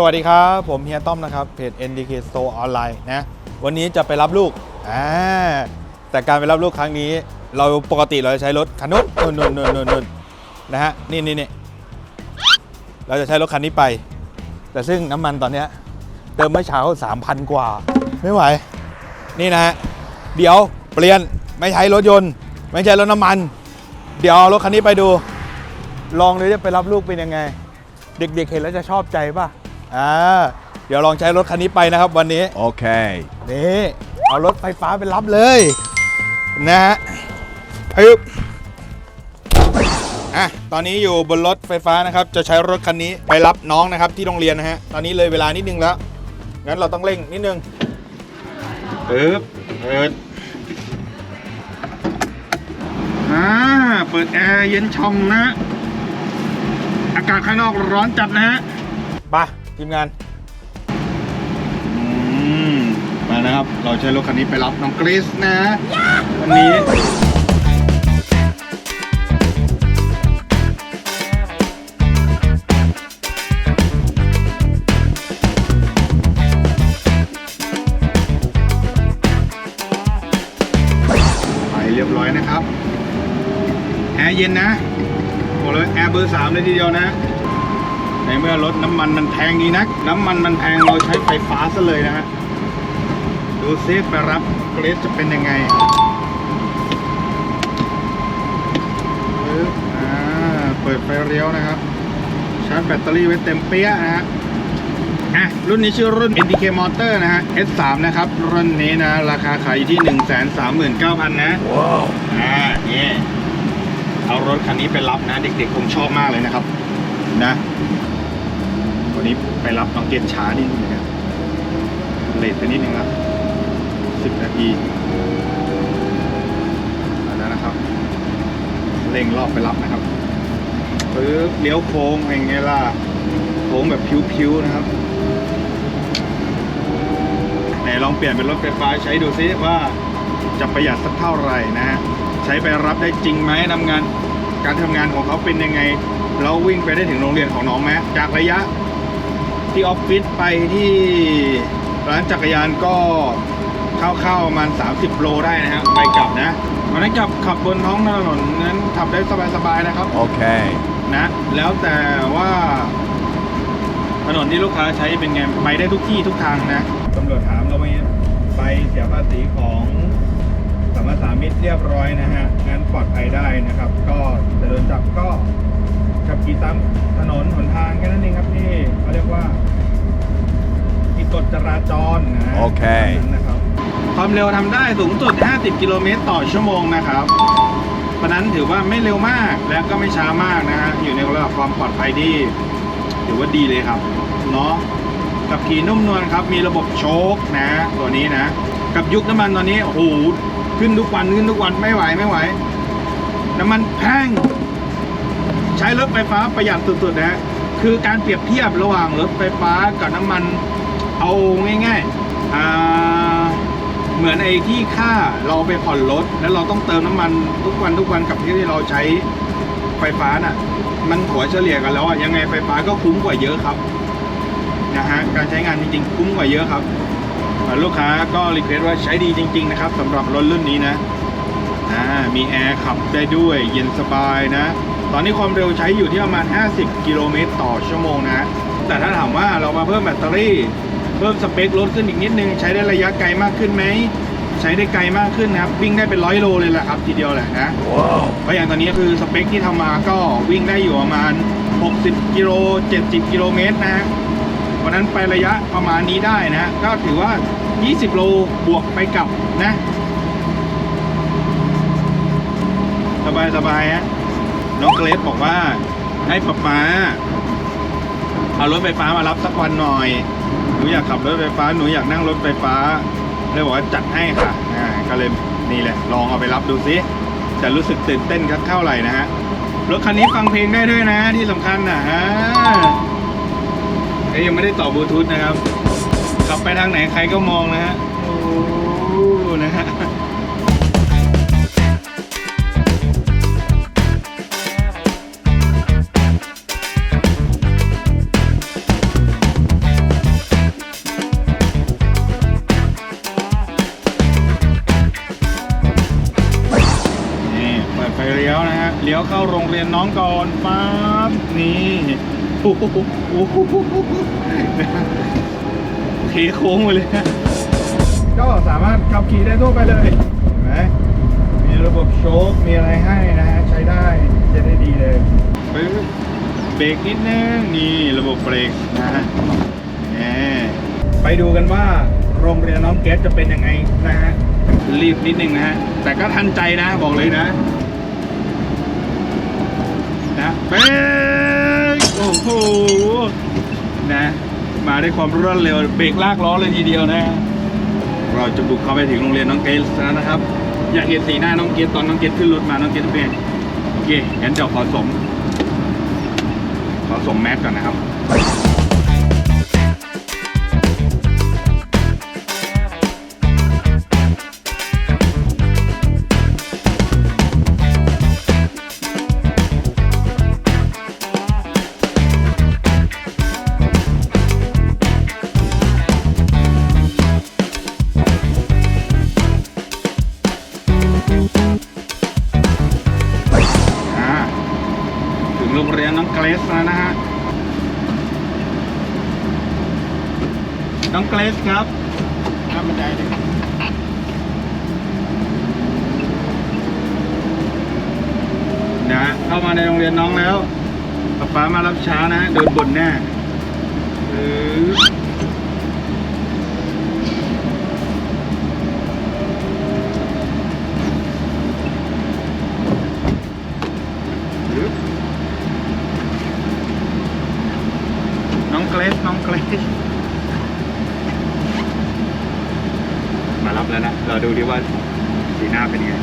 สวัสดีครับ ผมเฮียต้อมนะครับเพจ NDK Store ออนไลน์นะวันนี้จะไปรับลูกอ่าแต่การไปรับลูกครั้งนี้ เราปกติเราจะใช้รถคันนู้นนู่นนู่นนู่นนู่นนนนะฮะนี่นี่นี่เราจะใช้รถคันนี้ไป แต่ซึ่งน้ำมันตอนเนี้ยเติมเมื่อเช้า3,000 กว่า ไม่ไหว นี่นะฮะเดี๋ยวเปลี่ยนไม่ใช้รถยนต์ ไม่ใช้รถน้ำมัน เดี๋ยวเอารถคันนี้ไปดู ลองเลยจะไปรับลูกเป็นยังไง เด็กๆเห็นแล้วจะชอบใจป่ะ อ่าเดี๋ยวลองใช้รถคันนี้ไปนะครับวันนี้ Okay. นี่เอารถไฟฟ้าไปรับเลย นะฮะอึ๊บอะตอนนี้อยู่บนรถไฟฟ้านะครับ จะใช้รถคันนี้ไปรับน้องนะครับที่โรงเรียนนะฮะ ตอนนี้เลยเวลานิดนึงแล้ว งั้นเราต้องเร่งนิดนึงปึ๊บเปิดอ่าเปิดแอร์เย็นช่องนะ อากาศข้างนอกร้อนจัดนะฮะไป ทีมงานอืมมานะครับ เราใช้รถคันนี้ไปรับน้องกริสนะวันนี้ ไปเรียบร้อยนะครับ แอร์เย็นนะบอกเลยแอร์เบอร์สามเลยทีเดียวนะใน เมื่อรถน้ำมันมันแพงดีนัก น้ำมันมันแพงเราใช้ไฟฟ้าซะเลยนะฮะ ดูซิไปรับเกรสจะเป็นยังไงปึ๊บอ่าเปิดไฟเลี้ยวนะครับ ชาร์จแบตเตอรี่ไว้เต็มเปี้ยนะฮะอะรุ่นนี้ชื่อรุ่น NDK Motor นะฮะ S3 นะครับ รุ่นนี้นะ ราคาขายอยู่ที่ 139,000 นะ Wow. อ่านี่เอารถคันนี้ไปรับนะ เด็กๆคงชอบมากเลยนะครับ นะ วันนี้ไปรับน้องเกดช้านิดนึงนะเลทไปนิดนึงครับสิบนาทีมาแล้วนะครับเร่งรอบไปรับนะครับปึ๊บเลี้ยวโค้งอย่างเงี้ยล่ะโค้งแบบพิ้วๆนะครับไหนลองเปลี่ยนเป็นรถไฟฟ้าใช้ดูซิว่าจะประหยัดสักเท่าไหร่นะฮะใช้ไปรับได้จริงไหมทำงาน การทำงานของเขาเป็นยังไง เราวิ่งไปได้ถึงโรงเรียนของน้องไหมจากระยะ ที่ออฟฟิศไปที่ร้านจักรยานก็เข้าๆประมาณ 30 โลได้นะฮะไปกลับนะวันนั้นกลับขับบนท้องถนนนั้นขับได้สบายๆนะครับ Okay. นะ แล้วแต่ว่าถนนที่ลูกค้าใช้เป็นไงไปได้ทุกที่ทุกทางนะตำรวจถามเราไปไปเสียภาษีของสัมปทานมิตรเรียบร้อยนะฮะงั้นปลอดภัยได้นะครับ ก็จะโดนจับก็ขับขี่ตามถนนหนทางแค่นั้นเองครับที่เขาเรียกว่าผิด กฎจราจรนะโอเคตามนั้นนะครับ ความเร็วทำได้สูงสุด 50 กิโลเมตรต่อชั่วโมงนะครับ เพราะฉะนั้นถือว่าไม่เร็วมากและก็ไม่ช้ามากนะฮะ อยู่ในระดับความปลอดภัยที่ถือว่าดีเลยครับเนาะกับขี่นุ่มนวลครับ มีระบบโชคนะ ตัวนี้นะ กับยุคน้ำมันตอนนี้ โอ้โห ขึ้นทุกวันขึ้นทุกวันไม่ไหวไม่ไหว น้ำมันแพง ใช้รถไฟฟ้าประหยัดสุดๆนะฮะคือการเปรียบเทียบระหว่างรถไฟฟ้ากับน้ำมัน เอาง่ายๆอ่าเหมือนไอ้ที่ค่าเราไปผ่อนรถแล้วเราต้องเติมน้ำมันทุกวันทุกวันกับที่เราใช้ไฟฟ้าน่ะ มันถัวเฉลี่ยกันแล้วอะยังไงไฟฟ้าก็คุ้มกว่าเยอะครับนะฮะการใช้งานจริงๆคุ้มกว่าเยอะครับลูกค้าก็รีเควสว่าใช้ดีจริง ๆ นะครับสำหรับรถรุ่นนี้นะอ่ามีแอร์ขับได้ด้วยเย็นสบายนะ ตอนนี้ความเร็วใช้อยู่ที่ประมาณ 50 กิโลเมตรต่อชั่วโมงนะ แต่ถ้าถามว่าเรามาเพิ่มแบตเตอรี่ เพิ่มสเปครถขึ้นอีกนิดนึง ใช้ได้ระยะไกลมากขึ้นไหมใช้ได้ไกลมากขึ้นนะครับ วิ่งได้เป็นร้อยโลเลยแหละครับทีเดียวแหละนะ Wow. เพราะอย่างตอนนี้คือสเปคที่ทำมาก็วิ่งได้อยู่ประมาณ 60 กิโล 70 กิโลเมตรนะฮะเพราะฉะนั้นไประยะประมาณนี้ได้นะ ก็ถือว่า 20 โลบวกไปกลับนะ สบายสบายๆฮะน้องเกรซบอกว่าให้ป๊าป๊าเอารถไฟฟ้ามารับสักวันหน่อย หนูอยากขับรถไฟฟ้าหนูอยากนั่งรถไฟฟ้าเลยบอกว่าจัดให้ค่ะอ่าก็เลยนี่แหละ ลองเอาไปรับดูซิจะรู้สึกตื่นเต้นครับเท่าไหร่นะฮะรถคันนี้ฟังเพลงได้ด้วยนะที่สำคัญนะฮะยยังไม่ได้ต่อบลูทูธนะครับขับไปทางไหนใครก็มองนะฮะโอ้นะฮะ เทโค้งไปเลยก็สามารถขับขี่ได้ทั่วไปเลยเห็นไหมมีระบบโชคมีอะไรให้นะฮะใช้ได้จะได้ดีเลยปึ๊บเบรกนิดนึงนี่ระบบเบรกนะฮะแหมไปดูกันว่าโรงเรียนน้องเกสจะเป็นยังไงนะฮะรีบนิดนึงนะฮะแต่ก็ทันใจนะบอกเลยนะนะเบรก โอ้โห นะ มาด้วยความรวดเร็ว เบรกลากล้อเลยทีเดียวนะ เราจะบุกเข้าไปถึงโรงเรียนน้องเกสแล้วนะครับ อยากเห็นสีหน้าน้องเกสตอนน้องเกสขึ้นรถมา น้องเกสเป็นโอเคงั้นเดี๋ยวขอสม ขอสมแมสก่อนนะครับ น้องเกรสครับข้ามบันไดเลยครับนะฮะเข้ามาในโรงเรียนน้องแล้วป๊าป๊ามารับเช้านะโดนบ่นแน่เออฮึบน้องเกรสน้องเกรส มา รับแล้วนะ เราดูดิว่าสีหน้าเป็นยังไง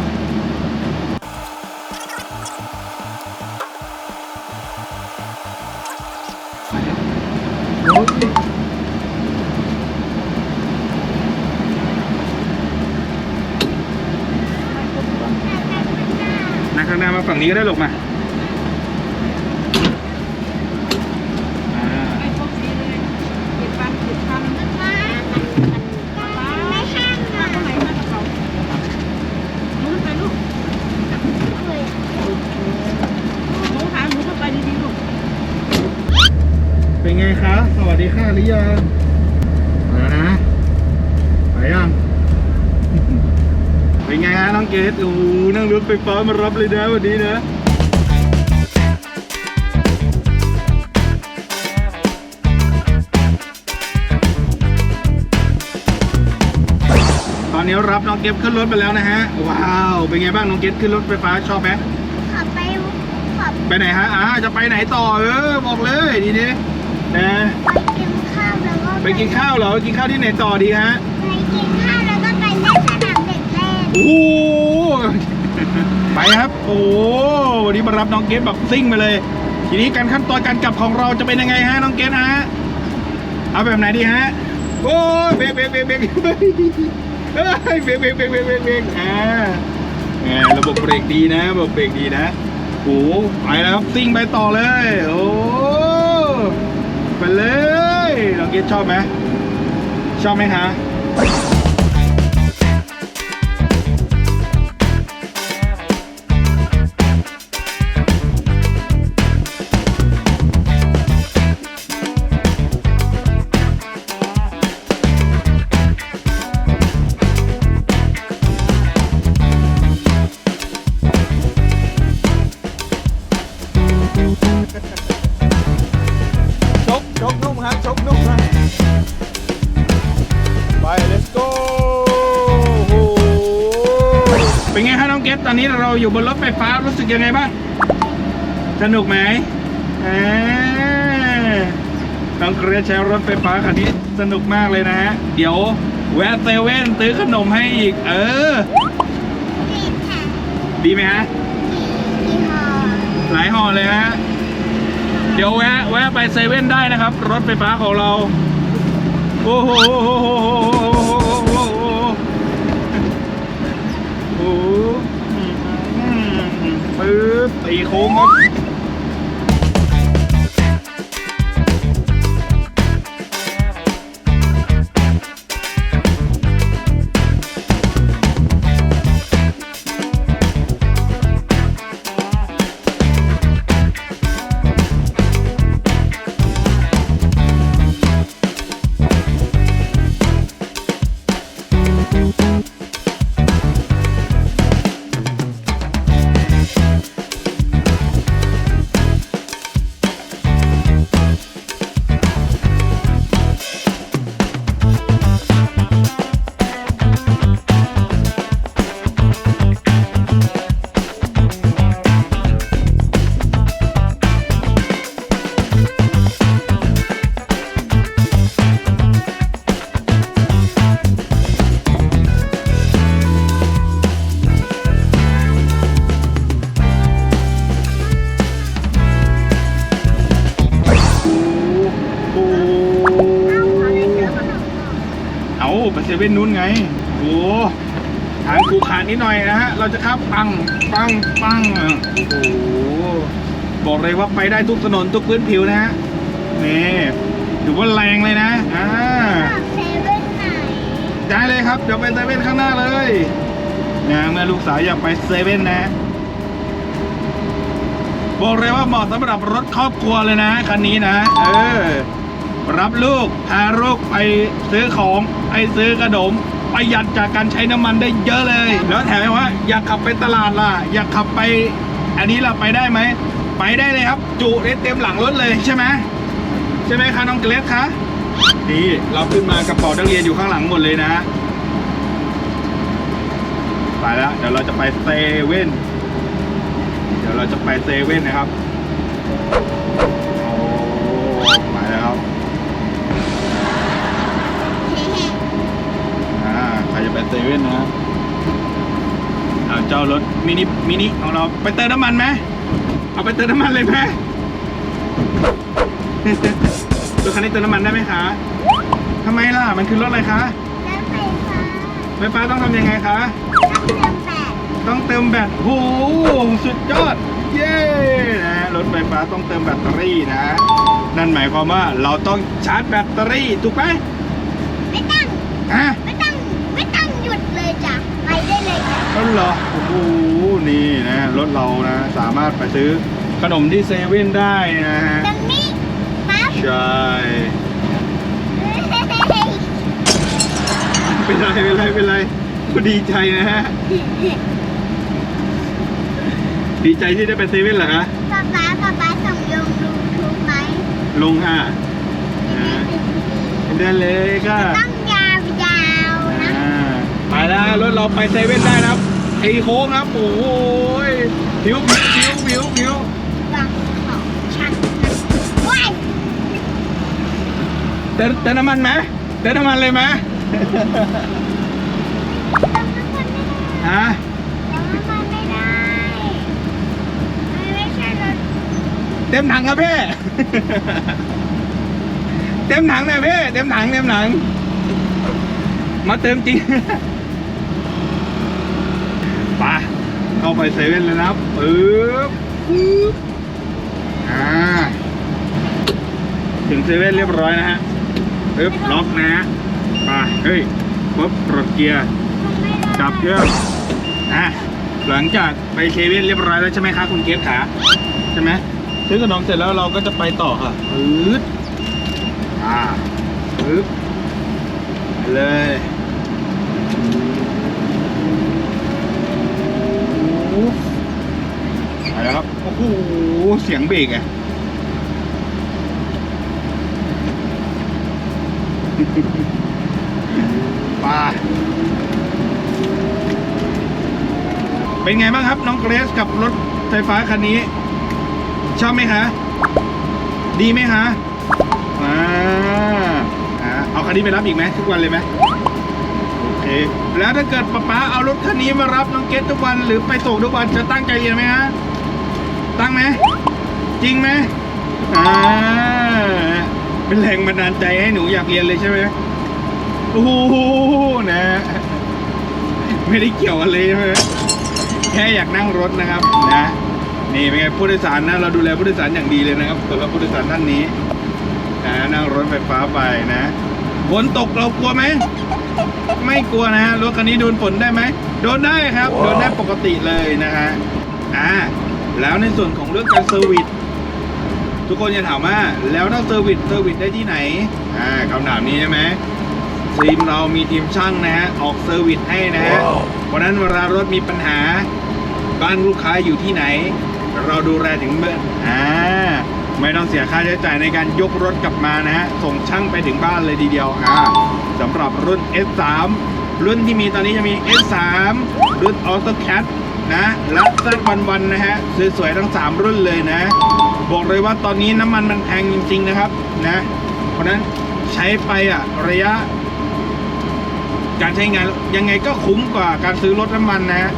นั่งข้างหน้ามาฝั่งนี้ก็ได้หลกมาอ่า ไอ้พวกสีเลยเก็บปันเก็บปันป้าป้าไม่ห้ามนะตรงไหนมากับเขาหนูไปลูกหนูหาหนูเข้าไปดีๆลูก เป็นไงคะ สวัส ดีค่ะหรือยังมาแล้วนะไปยังเป็นไงฮะน้องเกดโอ้โหนั่งรถไฟฟ้ามารับเลยนะวันนี้นะตอนนี้รับน้องเก็บขึ้นรถไปแล้วนะฮะ ว้าว เป็นไงบ้างน้องเก็บขึ้นรถไฟฟ้าชอบไหมขอไปขอไปไหนฮะอ่าจะไปไหนต่อเออบอกเลยดีดี นะ ไปกินข้าวแล้วก็ไปกินข้าวเหรอไปกินข้าวที่ไหนต่อดีฮะไปกินข้าวแล้วก็ไปเล่นสนามเด็กเล่นโอ้โหไปครับ โอ้โหวันนี้มารับน้องเกดแบบซิ่งไปเลย ทีนี้การขั้นตอนการกลับของเราจะเป็นยังไงฮะน้องเกดฮะ เอาแบบไหนดีฮะ โอ้ยเบรกเบรกเบรกเบรกเฮ้ยเบรกเบรกเบรกเบรกเบรกเบรกอ่าแหมระบบเบรกดีนะระบบเบรกดีนะโอ้โหไปแล้วครับซิ่งไปต่อเลย โอ้ ไปเลยน้องเกดชอบไหมชอบไหมฮะ ไงฮะน้องเกตตอนนี้เราอยู่บนรถไฟฟ้ารู้สึกยังไงบ้าง สนุกไหมอ่าน้องเกรซใช้รถไฟฟ้าคันนี้สนุกมากเลยนะฮะ เดี๋ยวแวะเซเว่นซื้อขนมให้อีก เออกินค่ะดีไหมฮะกินหอหลายห่อเลยฮะ เดี๋ยวแวะแวะไปเซเว่นได้นะครับ รถไฟฟ้าของเรา โอ้โหโอ้โหโอ้โหโอ้โหโอ้โหปึ๊บ ตีโค้งครับ เว่นนู้นไงโอ้ทางกูขาดนิดหน่อยนะฮะ เราจะครับปัง ปัง ปัง โอ้โห บอกเลยว่าไปได้ทุกถนนทุกพื้นผิวนะฮะ นี่ถือว่าแรงเลยนะ อ่าเซเว่นไหน ได้เลยครับ เดี๋ยวไปเซเว่นข้างหน้าเลยนะเมื่อลูกสาวอยากไปเซเว่นนะ บอกเลยว่าเหมาะสำหรับรถครอบครัวเลยนะคันนี้นะ เออ รับลูกพาลูกไปซื้อของไปซื้อขนมประหยัดจากการใช้น้ำมันได้เยอะเลย แล้วแถมว่าอยากขับไปตลาดล่ะ อยากขับไป อันนี้ล่ะไปได้ไหม ไปได้เลยครับ จุได้เต็มหลังรถเลยใช่ไหมใช่ไหมคะน้องเกรซคะนี่เราขึ้นมากระเป๋านักเรียนอยู่ข้างหลังหมดเลยนะไปแล้วเดี๋ยวเราจะไปเซเว่นเดี๋ยวเราจะไปเซเว่นนะครับ เซเว่นนะเอาเจ้ารถมินิมินิของเราไปเติมน้ำมันไหมเอาไปเติมน้ำมันเลยไหมรถคันนี้เติมน้ำมันได้ไหมคะทำไมล่ะมันคือรถอะไรคะแล้วไฟฟ้าไฟฟ้าต้องทำยังไงคะต้องเติมแบตต้องเติมแบตโอ้โหสุดยอด เย้นะรถไฟฟ้าต้องเติมแบตเตอรี่นะ นั่นหมายความว่าเราต้องชาร์จแบตเตอรี่ถูกไหมไม่ต้องอะ ไม่ต้อง ไม่ต้องหยุดเลยจ้ะ ไปได้ เลยจ้ะรถเหรอโอ้โหนี่นะรถเรานะ สามารถไปซื้อขนมที่เซเว่นได้นะฮะตรงนี้ปั๊บใช่เป็นไรเป็นไรเป็นไรก็ดีใจนะฮะดีใจที่ได้ไปเซเว่นเหรอคะป๊าป๊าป๊าป๊าส่งลงยูทูบไหมลงค่ะเดินเลยค่ะต้องยาวๆนะอ่าไปแล้วรถเราไปเซเว่นได้นะครับ ไอโค้งครับโอ้ยผิวผิวผิวผิวผิววางของฉันว้ายเติมเติมน้ำมันไหมเติมน้ำมันเลยไหมฮ่าเต็มถังครับพี่เต็มถังเลยพี่เต็มถังเต็มถังมาเติมจริง ไป เข้าไปเซเว่นเลยนะครับปึ๊บปึ๊บอ่าถึงเซเว่นเรียบร้อยนะฮะปึ๊บล็อกนะฮะไปเฮ้ยปึ๊บปลดเกียร์ดับเครื่องอะหลังจากไปเซเว่นเรียบร้อยแล้วใช่ไหมคะคุณเกฟขาใช่ไหมซื้อขนมเสร็จแล้วเราก็จะไปต่อค่ะปึ๊ดอ่าปึ๊บไปเลยโอ้โห ไปแล้วครับ โอ้โห เสียงเบรกอะไปเป็นไงบ้างครับ น้องเกรซกับรถไฟฟ้าคันนี้ ชอบไหมคะ ดีไหมคะอ่าอ่าเอาคันนี้ไปรับอีกไหมทุกวันเลยไหม เค แล้วถ้าเกิดป๊าป๊าเอารถคันนี้มารับน้องเกรซทุกวันหรือไปส่งทุกวันจะตั้งใจเรียนไหมฮะ ตั้งไหม จริงไหมอ่าเป็นแรงบันดาลใจให้หนูอยากเรียนเลยใช่ไหมโอ้โหนะ ไม่ได้เกี่ยวกันเลยใช่ไหมแค่อยากนั่งรถนะครับนะ นี่เป็นไงผู้โดยสารนะเราดูแลผู้โดยสารอย่างดีเลยนะครับสำหรับผู้โดยสารท่านนี้นะนั่งรถไฟฟ้าไปนะ ฝนตกเรากลัวไหม ไม่กลัวนะฮะ รถคันนี้โดนฝนได้ไหม โดนได้ครับ โดนได้ปกติเลยนะฮะ อ่า แล้วในส่วนของเรื่องการเซอร์วิส ทุกคนจะถามว่า แล้วถ้าเซอร์วิส เซอร์วิสได้ที่ไหน อ่าคำถามนี้ใช่ไหมทีมเรามีทีมช่างนะฮะ ออกเซอร์วิสให้นะฮะ เพราะฉะนั้นเวลารถมีปัญหา บ้านลูกค้าอยู่ที่ไหน เราดูแลถึงเมื่ออ่า ไม่ต้องเสียค่าใช้จ่ายในการยกรถกลับมานะฮะ ส่งช่างไปถึงบ้านเลยทีเดียวอ่าสำหรับรุ่น S3 รุ่นที่มีตอนนี้จะมี S3 รุ่น AutoCAD นะและ Z11 นะฮะ สวยๆ ทั้ง 3 รุ่นเลยนะ บอกเลยว่าตอนนี้น้ำมันมันแพงจริง ๆ นะครับนะเพราะฉะนั้นใช้ไปอะระยะ การใช้งานยังไงก็คุ้มกว่าการซื้อรถน้ำมันนะ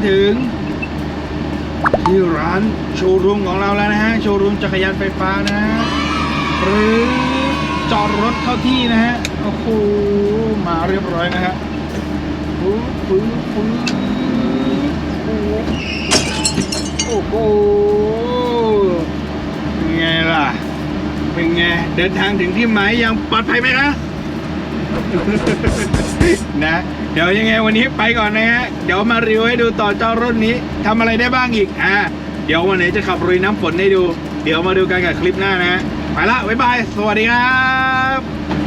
มาถึง ที่ร้านโชว์รูมของเราแล้วนะฮะ โชว์รูมจักรยานไฟฟ้านะฮะหรือจอดรถเข้าที่นะฮะ โอ้โห มาเรียบร้อยนะฮะปึ๊บปึ๊บปึ๊บโอ้โหเป็นไงล่ะ เป็นไง เดินทางถึงที่หมายย่างปลอดภัยไหมนะนะ เดี๋ยวยังไงวันนี้ไปก่อนนะฮะ เดี๋ยวมารีวิวให้ดูต่อเจ้ารถนี้ทำอะไรได้บ้างอีก อ่า เดี๋ยววันไหนจะขับรุยน้ำฝนให้ดู เดี๋ยวมาดูกันกับคลิปหน้านะฮะ ไปละ บ๊ายบาย สวัสดีครับ